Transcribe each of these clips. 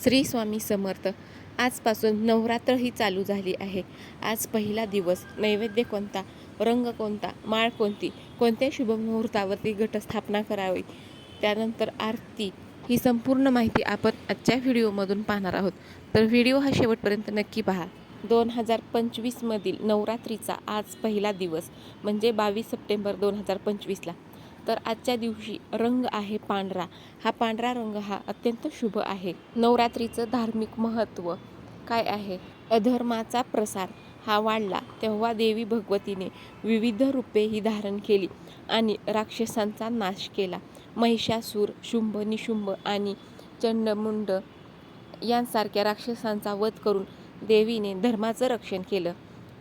श्री स्वामी समर्थ. आजपासून नवरात्र ही चालू झाली आहे. आज पहिला दिवस. नैवेद्य कोणता? रंग कोणता? माळ कोणती? कोणत्या शुभमुहूर्तावरती घटस्थापना करावी? त्यानंतर आरती. ही संपूर्ण माहिती आपण आजच्या व्हिडिओमधून पाहणार आहोत. तर व्हिडिओ हा शेवटपर्यंत नक्की पहा. दोन हजार पंचवीसमधील नवरात्रीचा आज पहिला दिवस म्हणजे बावीस सप्टेंबर दोन हजार पंचवीसला. तर आजच्या दिवशी रंग आहे पांढरा. हा पांढरा रंग हा अत्यंत शुभ आहे. नवरात्रीचं धार्मिक महत्त्व काय आहे? अधर्माचा प्रसार हा वाढला तेव्हा देवी भगवतीने विविध रूपे ही धारण केली आणि राक्षसांचा नाश केला. महिषासूर शुंभ निशुंभ आणि चंडमुंड यांसारख्या राक्षसांचा वध करून देवीने धर्माचं रक्षण केलं.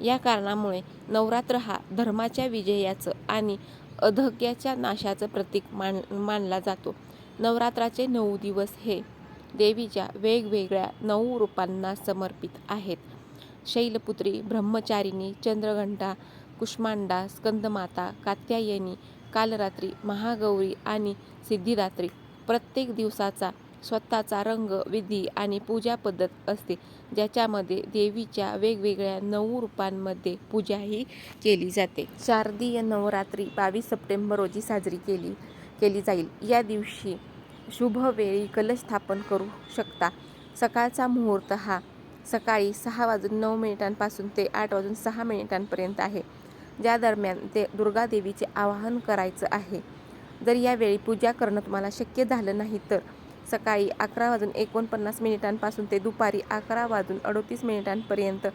या कारणामुळे नवरात्र हा धर्माच्या विजयाचं आणि अधग्याच्या नाशाचं प्रतीक मान मानला जातो. नवरात्राचे नऊ दिवस हे देवीच्या वेगवेगळ्या नऊ रूपांना समर्पित आहेत. शैलपुत्री ब्रह्मचारिणी चंद्रघंटा कुष्मांडा स्कंदमाता कात्यायनी कालरात्री महागौरी आणि सिद्धिदात्री प्रत्येक दिवसाचा स्वतःचा रंग विधी आणि पूजा पद्धत असते. ज्याच्यामध्ये देवीच्या वेगवेगळ्या नऊ रूपांमध्ये पूजाही केली जाते. शारदीय नवरात्री बावीस सप्टेंबर रोजी साजरी केली केली जाईल. या दिवशी शुभ वेळी कलश स्थापन करू शकता. सकाळचा मुहूर्त हा सकाळी सहा वाजून नऊ मिनिटांपासून ते आठ वाजून सहा मिनिटांपर्यंत आहे. ज्या दरम्यान ते दुर्गा देवीचे आवाहन करायचं आहे. जर यावेळी पूजा करणं तुम्हाला शक्य झालं नाही तर सकाळी अकरा वाजून एकोणपन्नास मिनिटांपासून ते दुपारी अकरा वाजून अडोतीस मिनिटांपर्यंत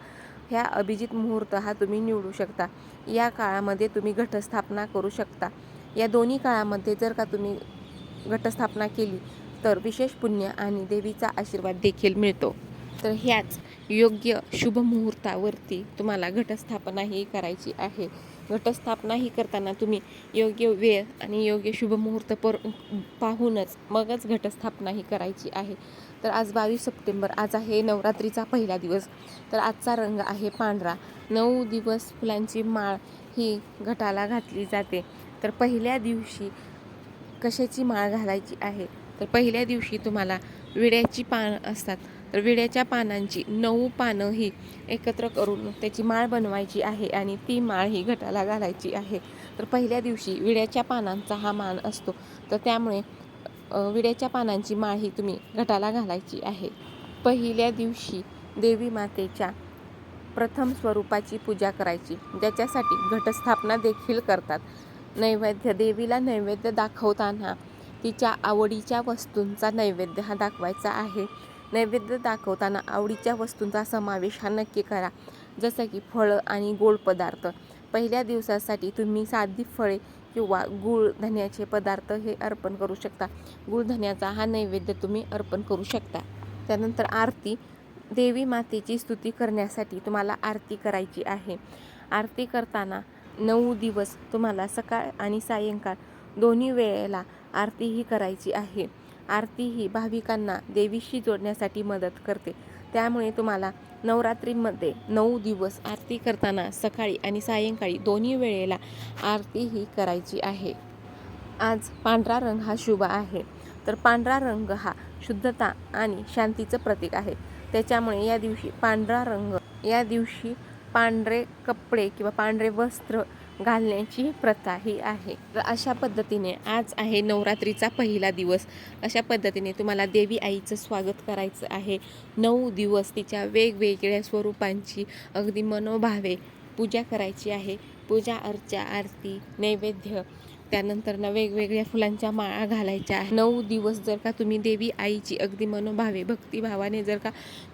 ह्या अभिजित मुहूर्त हा तुम्ही निवडू शकता. या काळामध्ये तुम्ही घटस्थापना करू शकता. या दोन्ही काळामध्ये जर का तुम्ही घटस्थापना केली तर विशेष पुण्य आणि देवीचा आशीर्वाद देखील मिळतो. तर ह्याच योग्य शुभ मुहूर्तावरती तुम्हाला घटस्थापनाही करायची आहे. घटस्थापनाही करताना तुम्ही योग्य वेळ आणि योग्य शुभ मुहूर्त पर पाहूनच मगच घटस्थापना ही करायची आहे. तर आज बावीस सप्टेंबर आज आहे नवरात्रीचा पहिला दिवस. तर आजचा रंग आहे पांढरा. नऊ दिवस फुलांची माळ ही घटाला घातली जाते. तर पहिल्या दिवशी कशाची माळ घालायची आहे? तर पहिल्या दिवशी तुम्हाला विड्याची पानं असतात. तर विड्याच्या पानांची नऊ पानं ही एकत्र करून त्याची माळ बनवायची आहे आणि ती माळ ही घटाला घालायची आहे. तर पहिल्या दिवशी विड्याच्या पानांचा हा मान असतो. तर त्यामुळे विड्याच्या पानांची माळ ही तुम्ही घटाला घालायची आहे. पहिल्या दिवशी देवी मातेच्या प्रथम स्वरूपाची पूजा करायची. ज्याच्यासाठी घटस्थापना देखील करतात. नैवेद्य देवीला नैवेद्य दाखवताना तिच्या आवडीच्या वस्तूंचा नैवेद्य हा दाखवायचा आहे. नैवेद्य दाखवताना आवडीच्या वस्तूंचा समावेश हा नक्की करा. जसं की फळं आणि गोड पदार्थ. पहिल्या दिवसासाठी तुम्ही साधी फळे किंवा गूळ धन्याचे पदार्थ हे अर्पण करू शकता. गूळ धन्याचा हा नैवेद्य तुम्ही अर्पण करू शकता. त्यानंतर आरती. देवी मातेची स्तुती करण्यासाठी तुम्हाला आरती करायची आहे. आरती करताना नऊ दिवस तुम्हाला सकाळ आणि सायंकाळ दोन्ही वेळेला आरती ही करायची आहे. आरती ही भाविकांना देवीशी जोडण्यासाठी मदत करते. त्यामुळे तुम्हाला नवरात्रीमध्ये नऊ दिवस आरती करताना सकाळी आणि सायंकाळी दोन्ही वेळेला आरती ही करायची आहे. आज पांढरा रंग हा शुभ आहे. तर पांढरा रंग हा शुद्धता आणि शांतीचं प्रतीक आहे. त्याच्यामुळे या दिवशी पांढरा रंग या दिवशी पांढरे कपडे किंवा पांढरे वस्त्र घालण्याची प्रथा ही आहे. तर अशा पद्धतीने आज आहे नवरात्रीचा पहिला दिवस. अशा पद्धतीने तुम्हाला देवी आईचं स्वागत करायचं आहे. नऊ दिवस तिच्या वेगवेगळ्या स्वरूपांची अगदी मनोभावे पूजा करायची आहे. पूजा अर्चा आरती नैवेद्य त्यानंतर ना वेगवेगळ्या फुलांच्या माळा घालायच्या आहे नऊ दिवस जर का तुम्ही देवी आईची अगदी मनोभावे भक्तिभावाने जर का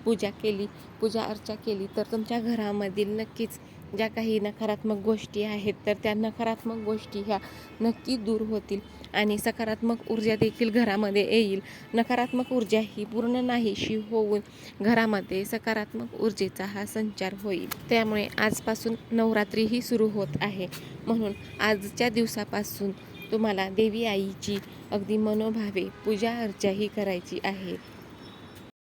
पूजा केली पूजा अर्चा केली तर तुमच्या घरामधील नक्कीच ज्या काही नकारात्मक गोष्टी आहेत तर त्या नकारात्मक गोष्टी ह्या नक्की दूर होतील आणि सकारात्मक ऊर्जा देखील घरामध्ये येईल. नकारात्मक ऊर्जा ही पूर्ण नाहीशी होऊन घरामध्ये सकारात्मक ऊर्जेचा हा संचार होईल. त्यामुळे आजपासून नवरात्रीही सुरू होत आहे. म्हणून आजच्या दिवसापासून तुम्हाला देवी आईची अगदी मनोभावे पूजा अर्चा ही करायची आहे.